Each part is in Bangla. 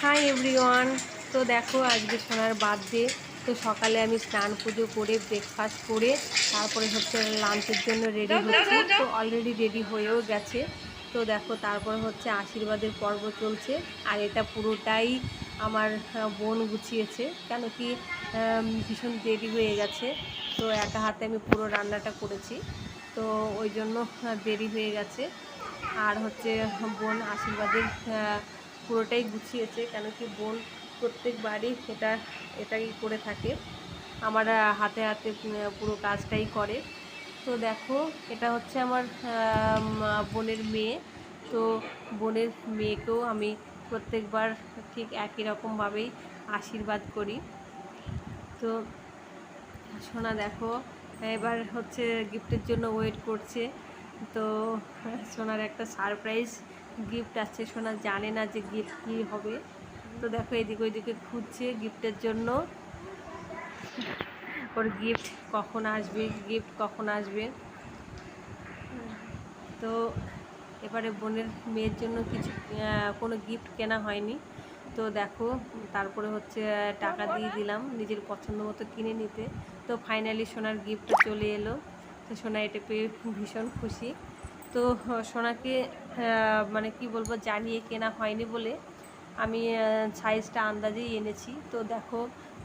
Hi everyone. তো দেখো আজকে সোনার বার্থডে। তো সকালে আমি স্নান পুজো করে ব্রেকফাস্ট করে তারপরে হচ্ছে লাঞ্চের জন্য রেডি হচ্ছে। তো অলরেডি রেডি হয়েও গেছে। তো দেখো তারপরে হচ্ছে আশীর্বাদের পর্ব চলছে। আর এটা পুরোটাই আমার বোন গুছিয়েছে। কেন কি ভীষণ দেরি হয়ে গেছে। তো একা হাতে আমি পুরো রান্নাটা করেছি। তো ওই জন্য দেরি হয়ে গেছে। আর হচ্ছে বোন আশীর্বাদের পুরোটাই গুছিয়েছে কেন কি বোন প্রত্যেকবারই এটা, এটাই করে থাকে। আমার হাতে হাতে পুরো কাজটাই করে। তো দেখো, এটা হচ্ছে আমার বোনের মেয়ে। তো বোনের মেয়েকেও আমি প্রত্যেকবার ঠিক একই রকমভাবেই আশীর্বাদ করি। তো সোনা দেখো, এবার হচ্ছে গিফটের জন্য ওয়েট করছে। তো সোনার একটা সারপ্রাইজ। গিফট আসছে, সোনা জানে না যে গিফট কী হবে। তো দেখো এদিকে ওইদিকে খুঁজছে গিফটের জন্য। ওর গিফট কখন আসবে গিফট কখন আসবে? তো এবারে বোনের মেয়ের জন্য কিছু কোনো গিফট কেনা হয়নি। তো দেখো, তারপরে হচ্ছে টাকা দিয়ে দিলাম নিজের পছন্দ মতো কিনে নিতে। তো ফাইনালি সোনার গিফট চলে এলো। তো সোনা এটা পেয়ে ভীষণ খুশি। তো সোনাকে মানে কি বলব, জানিয়ে কেনা হয়নি বলে আমি সাইজটা আন্দাজেই এনেছি। তো দেখো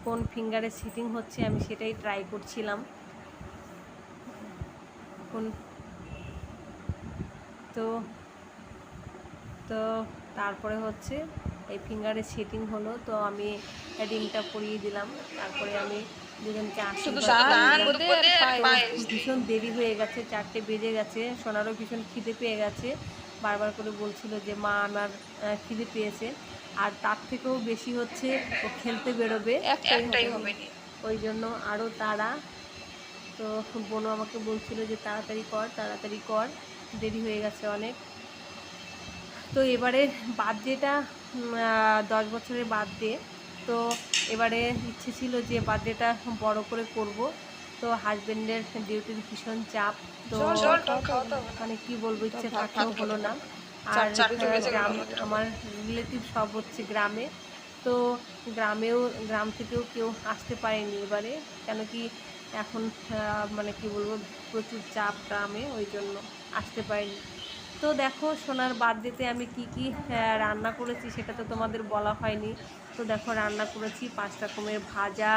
কোন ফিঙ্গারে সিটিং হচ্ছে, আমি সেটাই ট্রাই করছিলাম। কোন তো তো তারপরে হচ্ছে এই ফিঙ্গারে সেটিং হলো, তো আমি রিংটা পরিয়ে দিলাম। তারপরে আমি ভীষণ দেরি হয়ে গেছে চারটে বেজে গেছে সোনারও ভীষণ খিদে পেয়ে গেছে। বারবার করে বলছিল যে মা আমার খিদে পেয়েছে। আর তার থেকেও বেশি হচ্ছে ও খেলতে বেরোবে। একটাই হবে। ওই জন্য আরও তাড়া। তো বোনও আমাকে বলছিল যে তাড়াতাড়ি কর তাড়াতাড়ি কর। দেরি হয়ে গেছে অনেক। তো এবারে বার্থডেটা দশ বছরের বার্থডে। তো এবারে ইচ্ছে ছিল যে বার্থডেটা বড় করে করব। তো হাজবেন্ডের ডিউটির ভীষণ চাপ। তো। মানে কি বলব ইচ্ছে থাকলেও হলো না। আর গ্রাম আমার রিলেটিভ সব হচ্ছে গ্রামে। তো গ্রামেও গ্রাম থেকেও কেউ আসতে পারেনি এবারে। কেন কি এখন মানে কি বলব প্রচুর চাপ গ্রামে ওই জন্য আসতে পারিনি। তো দেখো সোনার বার্থডেতে আমি কি কি রান্না করেছি সেটা তো তোমাদের বলা হয়নি। তো দেখো রান্না করেছি পাঁচ রকমের ভাজা,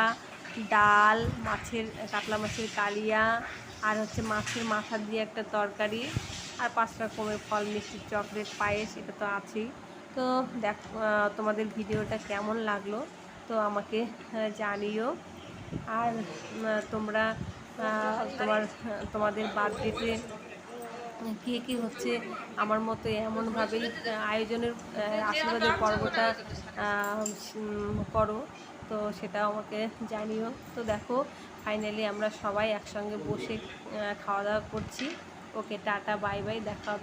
ডাল, মাছের, কাতলা মাছের কালিয়া, আর হচ্ছে মাছের মাথা দিয়ে একটা তরকারি, আর পাঁচ রকমের ফল, মিষ্টি, চকলেট, পায়েস, এটা তো আছেই। তো দেখ তোমাদের ভিডিওটা কেমন লাগল তো আমাকে জানিও। আর তোমরা তোমার, তোমাদের বার্থডেতে কে কে হচ্ছে? আমার মতো এমনভাবেই আয়োজনের আশীর্বাদের পর্বটা করো। তো সেটা আমাকে জানিও। তো দেখো, ফাইনালি আমরা সবাই একসঙ্গে বসে খাওয়া দাওয়া করছি। ওকে, টাটা, বাই বাই, দেখা হবে।